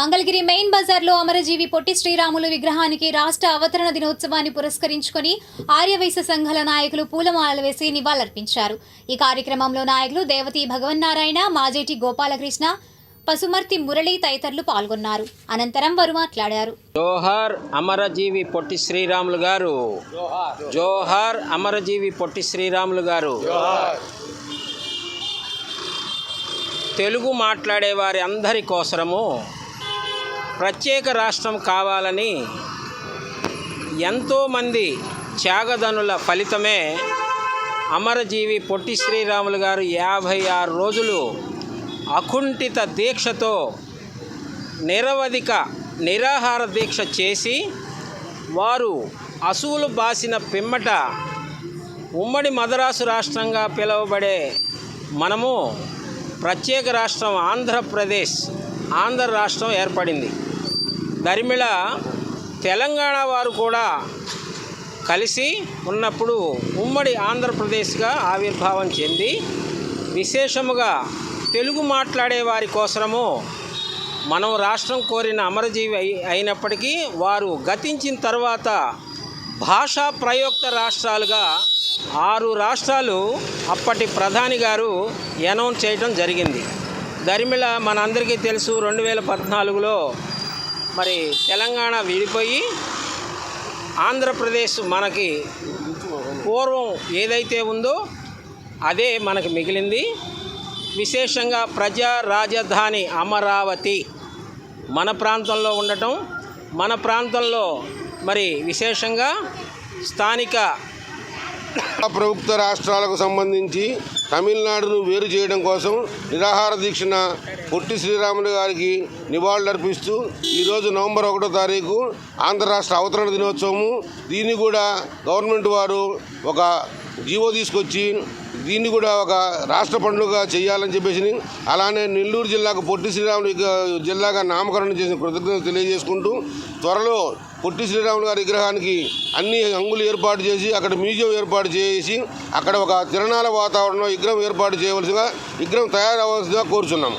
Mangalagiri main బజార్లో అమరజీవి పొట్టి శ్రీరాములు విగ్రహానికి రాష్ట్ర అవతరణ దినోత్సవాన్ని పురస్కరించుకొని ఆర్యవైశ్య సంఘాల నాయకులు పూలమాలలు వేసి నివాళులర్పించారు. ఈ కార్యక్రమంలో నాయకులు దేవతి భగవన్నారాయణ మాజేటి గోపాలకృష్ణ పసుమర్తి మురళి తదితరులు పాల్గొన్నారు. అనంతరం వారు మాట్లాడారు. జోహార్ అమరజీవి పొట్టి శ్రీరాములు గారు. జోహార్ అమరజీవి పొట్టి శ్రీరాములు గారు. తెలుగు మాట్లాడే వారి అందరి కోసరము ప్రత్యేక రాష్ట్రం కావాలని ఎంతోమంది త్యాగదనుల ఫలితమే అమరజీవి పొట్టి శ్రీరాములు గారు యాభై ఆరు రోజులు అకుంఠిత దీక్షతో నిరవధిక నిరాహార దీక్ష చేసి వారు అసువులు బాసిన పిమ్మట ఉమ్మడి మద్రాసు రాష్ట్రంగా పిలువబడే మనము ప్రత్యేక రాష్ట్రం ఆంధ్రప్రదేశ్ ఆంధ్ర రాష్ట్రం ఏర్పడింది. దరిమిళ తెలంగాణ వారు కూడా కలిసి ఉన్నప్పుడు ఉమ్మడి ఆంధ్రప్రదేశ్గా ఆవిర్భావం చెంది విశేషముగా తెలుగు మాట్లాడే వారి కోసము మనం రాష్ట్రం కోరిన అమరజీవి అయి అయినప్పటికీ వారు గతించిన తర్వాత భాషా ప్రయోక్త రాష్ట్రాలుగా ఆరు రాష్ట్రాలు అప్పటి ప్రధాని గారు అనౌన్స్ చేయడం జరిగింది. దరిమిళ మనందరికీ తెలుసు రెండు వేల పద్నాలుగులో మరి తెలంగాణ విడిపోయి ఆంధ్రప్రదేశ్ మనకి పూర్వం ఏదైతే ఉందో అదే మనకి మిగిలింది. విశేషంగా ప్రజా రాజధాని అమరావతి మన ప్రాంతంలో ఉండటం మన ప్రాంతంలో మరి విశేషంగా స్థానిక ప్రభుత్వ రాష్ట్రాలకు సంబంధించి తమిళనాడును వేరు చేయడం కోసం నిరాహార దీక్షన పొట్టి శ్రీరాములు గారికి నివాళులర్పిస్తూ ఈరోజు నవంబర్ ఒకటో తారీఖు ఆంధ్ర రాష్ట్ర అవతరణ దినోత్సవము. దీన్ని కూడా గవర్నమెంట్ వారు ఒక జీవో తీసుకొచ్చి దీన్ని కూడా ఒక రాష్ట్ర పండుగ చేయాలని చెప్పేసి అలానే నెల్లూరు జిల్లాకు పొట్టి శ్రీరాములు జిల్లాగా నామకరణం చేసిన కృతజ్ఞతలు తెలియజేసుకుంటూ త్వరలో పొట్టి శ్రీరాములు గారి విగ్రహానికి అన్ని అంగులు ఏర్పాటు చేసి అక్కడ మ్యూజియం ఏర్పాటు చేసి అక్కడ ఒక తిరణాల వాతావరణంలో విగ్రహం ఏర్పాటు చేయవలసిగా విగ్రహం తయారవలసిందిగా కోరుచున్నాము.